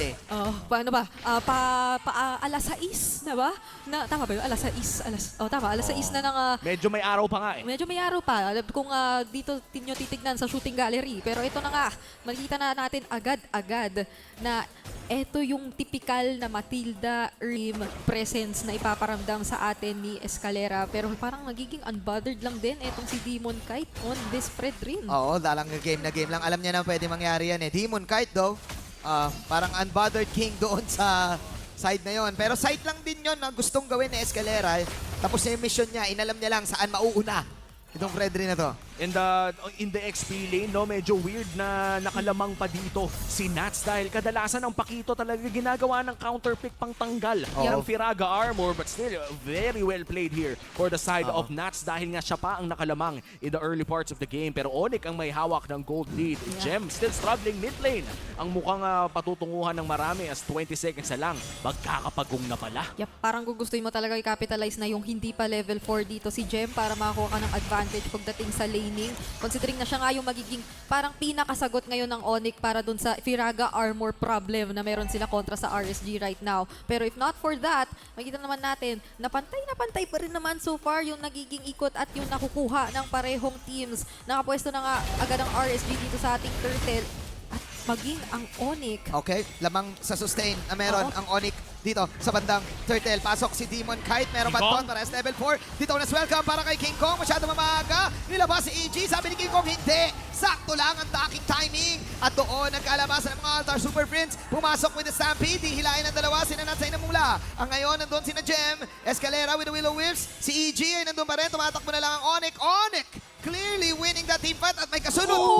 eh. Oh, paano ba? Ah, pa, pa ah, alas 6 na ba? Na, tama ba yun? Alas 6. Alas, oh, tama. Alas 6 na ng... ah, Medyo may araw pa nga eh. medyo may araw pa. Alam Kung ah, dito tinyo titignan sa shooting gallery. Pero ito na nga, makikita na natin agad-agad na ito yung typical na Matilda Rim presence na ipaparamdam sa atin ni Escalera. Pero parang nagiging unbothered lang din itong si Demon Kite on this spread rin. Oo, dalang game na game lang. Alam niya na pwede mangyari yan eh. Demon Kite though, ah, parang unbothered king doon sa side na yon. Pero side lang din yon na gustong gawin ni Escalera. Tapos na yung mission niya, inalam niya lang saan mauuna. Itong Fredry na to. In the, in the XP lane, no, medyo weird na nakalamang pa dito si Nats dahil kadalasan ang Pakito talaga ginagawa ng counter pick pang tanggal ng Firaga armor but still very well played here for the side of Nats dahil nga siya pa ang nakalamang in the early parts of the game pero Onyx ang may hawak ng gold lead. Yeah. Gem still struggling mid lane. Ang mukhang ah, patutunguhan ng marami as 20 seconds na lang. Magkakapagong na pala. Yep, parang gugustuhin mo talaga i-capitalize na yung hindi pa level 4 dito si Jem para makakuha ka ng advantage pagdating sa laning. Considering na siya nga yung magiging parang pinakasagot ngayon ng Onyx para dun sa Firaga armor problem na meron sila kontra sa RSG right now. Pero if not for that, makita naman natin na pantay na pantay pa rin naman so far yung nagiging ikot at yung nakukuha ng parehong teams. Nakapwesto na nga agad ang RSG dito sa ating turtle at maging ang Onyx Okay, lamang sa sustain na meron Oo. ang Onyx dito sa bandang turtle. Pasok si Demon Kite, meron Kong. para sa level 4. Dito na welcome para kay King Kong. Masyado mamaga. Nilabas si EG. Sabi ni King Kong, hindi. Sakto lang ang taking timing. At doon, nagkalabasan ng mga Altar Super Friends. Pumasok with the Stampede. Di hilahin ng dalawa. Sina Natsay na mula. Ang ngayon, nandun sina Gem. Escalera with the Willow Whips. Si EG ay nandun pa rin. Tumatakbo na lang ang Onyx. Onyx clearly winning that team fight at may kasunod pa.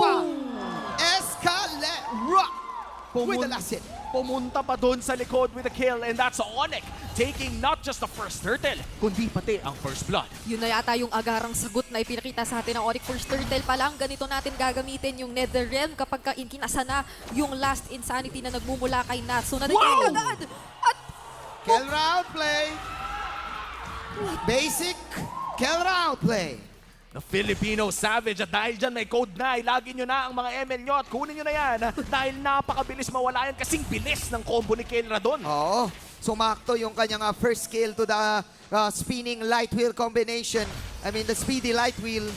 With the last hit. Pumunta pa doon sa likod with a kill and that's Onyx taking not just the first turtle, kundi pati ang first blood. Yun na yata yung agarang sagot na ipinakita sa atin ng Onyx First Turtle pa lang. Ganito natin gagamitin yung Nether Realm kapag ka kinasa na yung last insanity na nagmumula kay Natsu. Na Wow! agad! At Kill round play. Basic kill round play. The Filipino Savage at dahil dyan may code na, ilagin nyo na ang mga ML nyo at kunin nyo na yan dahil napakabilis mawala yan kasing bilis ng combo ni Kael Radon. Oo. Sumakto yung kanyang uh, first kill to the uh, spinning light wheel combination. I mean, the speedy light wheel.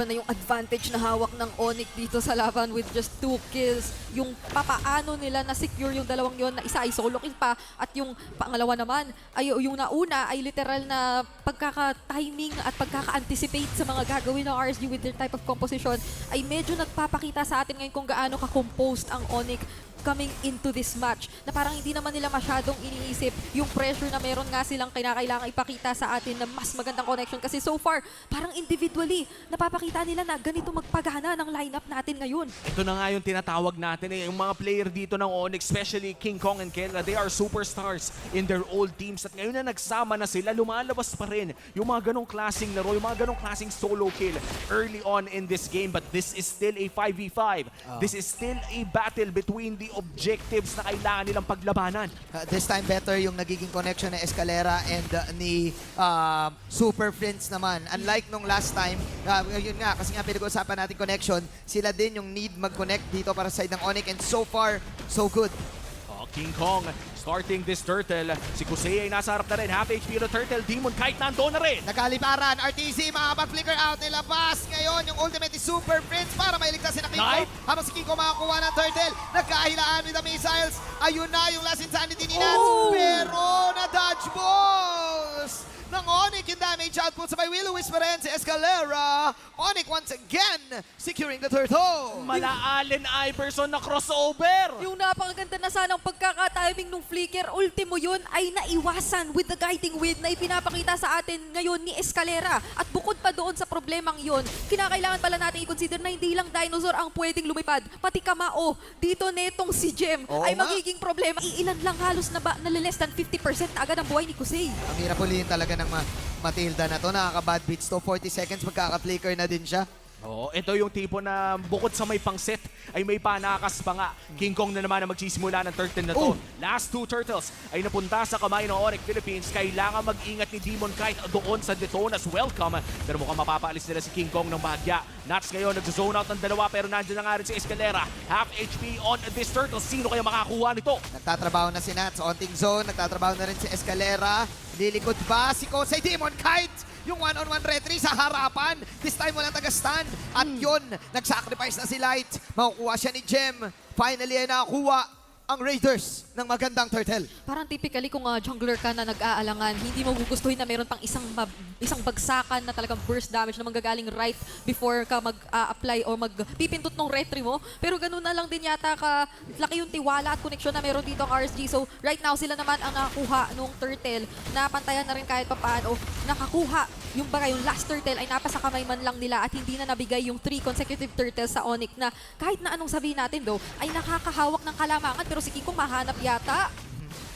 Iba na yung advantage na hawak ng Onyx dito sa laban with just two kills. Yung papaano nila na secure yung dalawang yon na isa ay solo kill pa at yung pangalawa naman ay yung nauna ay literal na pagkaka-timing at pagkaka-anticipate sa mga gagawin ng RSG with their type of composition ay medyo nagpapakita sa atin ngayon kung gaano ka-composed ang Onyx coming into this match na parang hindi naman nila masyadong iniisip yung pressure na meron nga silang kinakailangan ipakita sa atin na mas magandang connection kasi so far parang individually napapakita nila na ganito magpagana ng lineup natin ngayon. Ito na nga yung tinatawag natin eh. Yung mga player dito ng Onyx, especially King Kong and Kelra, they are superstars in their old teams. At ngayon na nagsama na sila, lumalabas pa rin yung mga ganong klaseng laro, yung mga ganong klaseng solo kill early on in this game. But this is still a 5v5. This is still a battle between the objectives na kailangan nilang paglabanan. Uh, this time better yung nagiging connection ng Escalera and uh, ni uh, Super Friends naman. Unlike nung last time, uh, yun nga, kasi nga pinag-uusapan natin connection, sila din yung need mag-connect dito para sa side ng Onyx and so far, so good. Oh, King Kong starting this turtle. Si Kusei ay nasa harap na rin. Half HP na turtle. Demon Kite nandoon na rin. Nakaliparan, RTZ makakapag-flicker out, nilabas ngayon yung ultimate ni Super Prince para mailigtas si King Knight. Kong. Habang si King Kong makakuha ng turtle, nagkahilaan with the missiles. Ayun na yung last insanity ni Nats. Oh! Pero na-dodge balls ng Onyx yung damage output sabay Willow Whisper and si Escalera. Onyx once again securing the turtle. Mala Allen Iverson na crossover. Yung napakaganda na sanang pagkakatiming nung flicker, ultimo yun ay naiwasan with the guiding wind na ipinapakita sa atin ngayon ni Escalera. At bukod pa doon sa problemang yon, kinakailangan pala natin i-consider na hindi lang dinosaur ang pwedeng lumipad, pati kamao dito netong si Jem Oo ay nga. magiging problema. Iilan lang halos na ba, na less than 50% na agad ang buhay ni Kusei. Ang hirap ulihin talaga ng Ma- Matilda na to. Nakaka-bad beats to. 40 seconds magkaka-flicker na din siya. Oo, ito yung tipo na bukod sa may pangset ay may panakas pa nga. King Kong na naman ang magsisimula ng turtle na to. Oh. Last two turtles ay napunta sa kamay ng Onyx Philippines. Kailangan mag-ingat ni Demon Kite doon sa Detona's welcome. Pero mukhang mapapaalis nila si King Kong ng bahagya. Nats ngayon nag-zone out ng dalawa pero nandiyan na nga rin si Escalera. Half HP on this turtle. Sino kaya makakuha nito? Nagtatrabaho na si Nats, onting zone, nagtatrabaho na rin si Escalera. Lilikod ba si Kosei Demon Kite? Yung one-on-one retry sa harapan. This time walang taga-stun. At yun, nag-sacrifice na si Light. Makukuha siya ni Gem. Finally ay nakakuha ang Raiders ng magandang turtle. Parang typically kung ah, jungler ka na nag-aalangan, hindi mo gugustuhin na meron pang isang isang bagsakan na talagang burst damage na manggagaling right before ka mag-apply or magpipindot ng retry mo. Pero ganun na lang din yata ka laki yung tiwala at connection na meron dito ang RSG. So right now sila naman ang nakakuha nung turtle na pantayan na rin kahit papaano. Nakakuha yung bagay, yung last turtle ay napasa kamay man lang nila at hindi na nabigay yung three consecutive turtles sa Onyx na kahit na anong sabihin natin though, ay nakakahawak ng kalamangan pero si Kiko mahanap yata.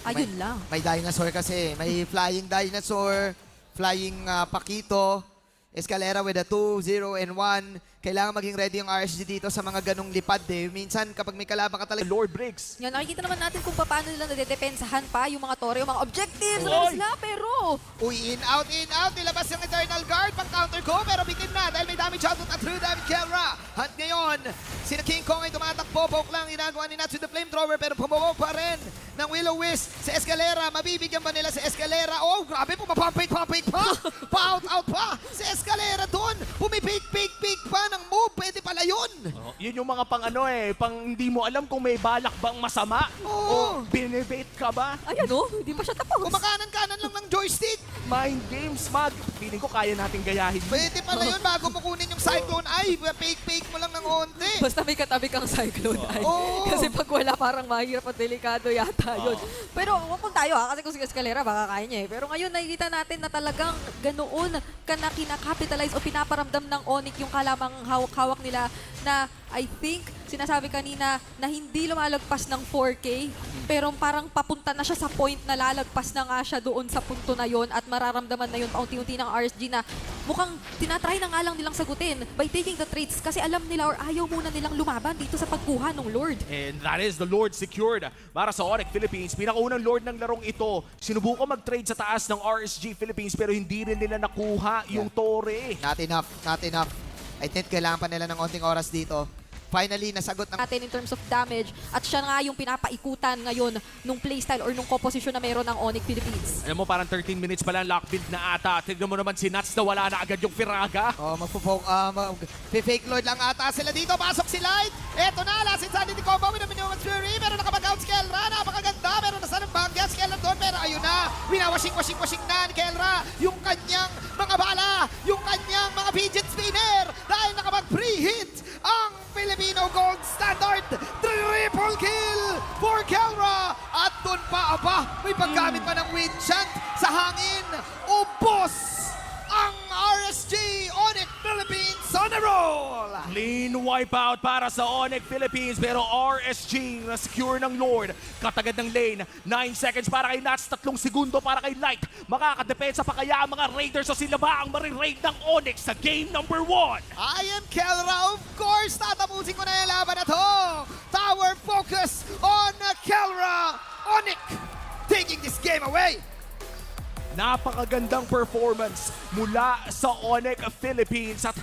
Ayun may, lang. May dinosaur kasi. May flying dinosaur, flying ah, pakito, Escalera with a 2, 0, and 1. Kailangan maging ready yung RSG dito sa mga ganong lipad eh. Minsan kapag may kalaban ka talaga, Lord Briggs. Yan, nakikita naman natin kung paano nila nadedepensahan pa yung mga tore, yung mga objectives. Ano sila, pero Uy, in, out, in, out. Nilabas yung Eternal Guard. Pang counter ko, pero bitin na dahil may damage output at through damage Kelra. At ngayon, si King Kong ay tumatakbo. Poke lang ginagawa ni Natsu the Flamethrower pero pumabog pa rin ng Will-O-Wisp sa Escalera. Mabibigyan ba nila sa Escalera? Oh, grabe, pumapump-fake, pump-fake pa. Pa-out-out pa. Si Escalera doon. Pumipake-fake-fake pa ng move. Pwede pala yun. Oh, yun yung mga pang ano eh, pang hindi mo alam kung may balak bang masama Oo. o binibait ka ba. ayan o, hindi pa siya tapos. Kumakanan-kanan lang ng joystick. Mind games, mag. Feeling ko kaya natin gayahin. Pwede pala yun bago mo kunin yung Cyclone Eye. Fake-fake mo lang ng onte. Basta may katabi kang cyclone eye. Oo. Kasi pag wala, parang mahirap at delikado yata yun. Pero wag kung tayo ha, kasi kung si Escalera, baka kaya niya eh. Pero ngayon, nakikita natin na talagang ganoon ka na kinakapitalize o pinaparamdam ng Onyx yung kalamang hawak-hawak nila na I think, sinasabi kanina na hindi lumalagpas ng 4K, pero parang papunta na siya sa point na lalagpas na nga siya doon sa punto na yon at mararamdaman na yun paunti-unti ng RSG na mukhang tinatry na nga lang nilang sagutin by taking the traits kasi alam nila or ayaw muna nilang lumaban dito sa pagkuha ng Lord. And that is the Lord secured para sa Onyx Philippines. Pinakaunang Lord ng larong ito. Sinubukan mag-trade sa taas ng RSG Philippines pero hindi rin nila nakuha yung tore. Not enough, not enough. I think kailangan pa nila ng onting oras dito. Finally, nasagot ng natin in terms of damage at siya nga yung pinapaikutan ngayon nung playstyle or nung composition na meron ng Onyx Philippines. Alam mo, parang 13 minutes pa lang lock build na ata. Tignan mo naman si Nats na wala na agad yung Firaga. Oh, magpo-fake uh, mag fake Lord lang ata sila dito. Pasok si Light. Eto na, last insanity combo with a minimum fury. Pero nakapag-out si Kelra. Napakaganda. Pero nasa ng bagya si Kelra doon. Pero ayun na. Winawashing-washing-washing na ni Kelra. Yung kanyang mga bala. For Kelra. At doon pa, aba, may paggamit pa ng wind chant sa hangin. Clean wipeout para sa Onyx Philippines pero RSG na secure ng Lord. Katagad ng lane. 9 seconds para kay Nats, 3 segundo para kay Light. Makakadepensa pa kaya ang mga Raiders o sila ba ang marirate ng Onyx sa game number 1? I am Kelra, of course! Tatapusin ko na yung laban na to! Tower focus on Kelra! Onyx taking this game away! Napakagandang performance mula sa Onyx Philippines at